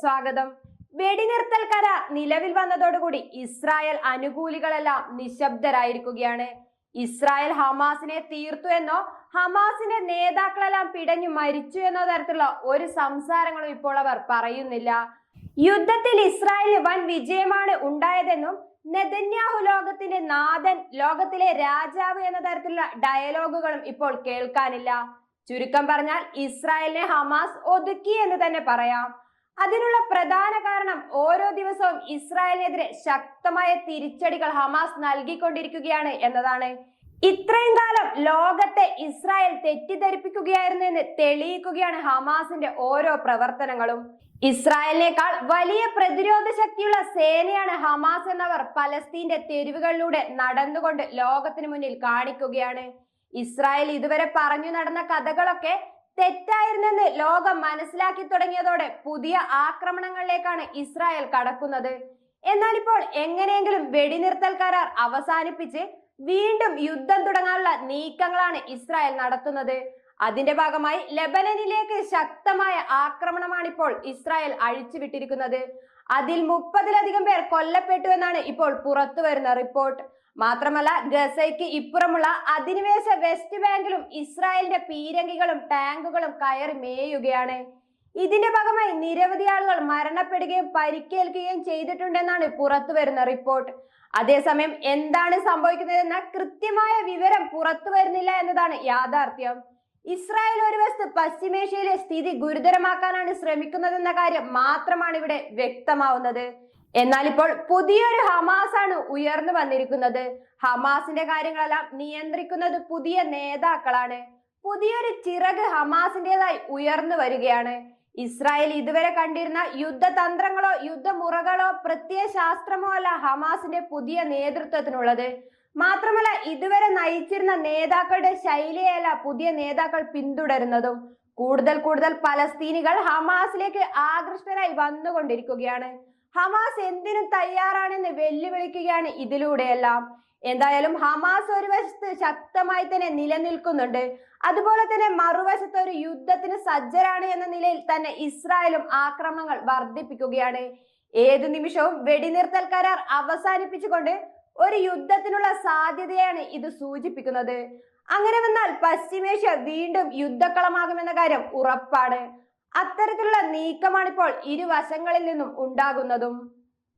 സ്വാഗതം. വെടിനിർത്തൽ കരാർ നിലവിൽ വന്നതോടുകൂടി ഇസ്രായേൽ അനുകൂലികളെല്ലാം നിശബ്ദരായിരിക്കുകയാണ്. ഇസ്രായേൽ ഹമാസിനെ തീർത്തു എന്നോ ഹമാസിന്റെ നേതാക്കളെല്ലാം പിടഞ്ഞു മരിച്ചു എന്നോ തരത്തിലുള്ള ഒരു സംസാരങ്ങളും ഇപ്പോൾ അവർ പറയുന്നില്ല. യുദ്ധത്തിൽ ഇസ്രായേലിന് വൻ വിജയമാണ് ഉണ്ടായതെന്നും നെതന്യാഹു ലോകത്തിന്റെ നാഥൻ ലോകത്തിലെ രാജാവ് എന്ന തരത്തിലുള്ള ഡയലോഗുകളും ഇപ്പോൾ കേൾക്കാനില്ല. ചുരുക്കം പറഞ്ഞാൽ ഇസ്രായേലിനെ ഹമാസ് ഒതുക്കി എന്ന് തന്നെ പറയാം. അതിനുള്ള പ്രധാന കാരണം ഓരോ ദിവസവും ഇസ്രായേലിനെതിരെ ശക്തമായ തിരിച്ചടികൾ ഹമാസ് നൽകിക്കൊണ്ടിരിക്കുകയാണ് എന്നതാണ്. ഇത്രയും കാലം ലോകത്തെ ഇസ്രായേൽ തെറ്റിദ്ധരിപ്പിക്കുകയായിരുന്നു എന്ന് തെളിയിക്കുകയാണ് ഹമാസിന്റെ ഓരോ പ്രവർത്തനങ്ങളും. ഇസ്രായേലിനേക്കാൾ വലിയ പ്രതിരോധ ശക്തിയുള്ള സേനയാണ് ഹമാസ് എന്നവർ പലസ്തീന്റെ തെരുവുകളിലൂടെ നടന്നുകൊണ്ട് ലോകത്തിന് മുന്നിൽ കാണിക്കുകയാണ്. ഇസ്രായേൽ ഇതുവരെ പറഞ്ഞു നടന്ന കഥകളൊക്കെ തെറ്റായിരുന്നെന്ന് ലോകം മനസ്സിലാക്കി തുടങ്ങിയതോടെ പുതിയ ആക്രമണങ്ങളിലേക്കാണ് ഇസ്രായേൽ കടക്കുന്നത്. എന്നാൽ ഇപ്പോൾ എങ്ങനെയെങ്കിലും വെടിനിർത്തൽ കരാർ അവസാനിപ്പിച്ച് വീണ്ടും യുദ്ധം തുടങ്ങാനുള്ള നീക്കങ്ങളാണ് ഇസ്രായേൽ നടത്തുന്നത്. അതിന്റെ ഭാഗമായി ലെബനനിലേക്ക് ശക്തമായ ആക്രമണമാണ് ഇപ്പോൾ ഇസ്രായേൽ അഴിച്ചുവിട്ടിരിക്കുന്നത്. അതിൽ മുപ്പതിലധികം പേർ കൊല്ലപ്പെട്ടു എന്നാണ് ഇപ്പോൾ പുറത്തു വരുന്ന റിപ്പോർട്ട്. മാത്രമല്ല ഗസയ്ക്ക് ഇപ്പുറമുള്ള അധിനിവേശ വെസ്റ്റ് ബാങ്കിലും ഇസ്രായേലിന്റെ പീരങ്കികളും ടാങ്കുകളും കയറി മേയുകയാണ്. ഇതിന്റെ ഭാഗമായി നിരവധി ആളുകൾ മരണപ്പെടുകയും പരിക്കേൽക്കുകയും ചെയ്തിട്ടുണ്ടെന്നാണ് പുറത്തു വരുന്ന റിപ്പോർട്ട്. അതേസമയം എന്താണ് സംഭവിക്കുന്നതെന്ന കൃത്യമായ വിവരം പുറത്തു വരുന്നില്ല എന്നതാണ് യാഥാർത്ഥ്യം. ഇസ്രായേൽ ഒരു വശത്ത് പശ്ചിമേഷ്യയിലെ സ്ഥിതി ഗുരുതരമാക്കാനാണ് ശ്രമിക്കുന്നതെന്ന കാര്യം മാത്രമാണ് ഇവിടെ വ്യക്തമാവുന്നത്. എന്നാൽ ഇപ്പോൾ പുതിയൊരു ഹമാസ് ആണ് ഉയർന്നു വന്നിരിക്കുന്നത്. ഹമാസിന്റെ കാര്യങ്ങളെല്ലാം നിയന്ത്രിക്കുന്നത് പുതിയ നേതാക്കളാണ്. പുതിയൊരു ചിറക് ഹമാസിന്റേതായി ഉയർന്നു വരികയാണ്. ഇസ്രായേൽ ഇതുവരെ കണ്ടിരുന്ന യുദ്ധതന്ത്രങ്ങളോ യുദ്ധമുറകളോ പ്രത്യയ ശാസ്ത്രമോ അല്ല ഹമാസിന്റെ പുതിയ നേതൃത്വത്തിനുള്ളത്. മാത്രമല്ല ഇതുവരെ നയിച്ചിരുന്ന നേതാക്കളുടെ ശൈലിയല്ല പുതിയ നേതാക്കൾ പിന്തുടരുന്നതും. കൂടുതൽ കൂടുതൽ പലസ്തീനികൾ ഹമാസിലേക്ക് ആകൃഷ്ടരായി വന്നുകൊണ്ടിരിക്കുകയാണ്. ഹമാസ് എന്തിനും തയ്യാറാണെന്ന് വെല്ലുവിളിക്കുകയാണ് ഇതിലൂടെയെല്ലാം. എന്തായാലും ഹമാസ് ഒരു വശത്ത് ശക്തമായി തന്നെ നിലനിൽക്കുന്നുണ്ട്. അതുപോലെ തന്നെ മറുവശത്ത് ഒരു യുദ്ധത്തിന് സജ്ജരാണ് എന്ന നിലയിൽ തന്നെ ഇസ്രായേലും ആക്രമണങ്ങൾ വർദ്ധിപ്പിക്കുകയാണ്. ഏതു നിമിഷവും വെടിനിർത്തൽ കരാർ അവസാനിപ്പിച്ചുകൊണ്ട് ഒരു യുദ്ധത്തിനുള്ള സാധ്യതയാണ് ഇത് സൂചിപ്പിക്കുന്നത്. അങ്ങനെ വന്നാൽ പശ്ചിമേഷ്യ വീണ്ടും യുദ്ധക്കളമാകുമെന്ന കാര്യം ഉറപ്പാണ്. അത്തരത്തിലുള്ള നീക്കമാണിപ്പോൾ ഇരുവശങ്ങളിൽ നിന്നും ഉണ്ടാകുന്നതും.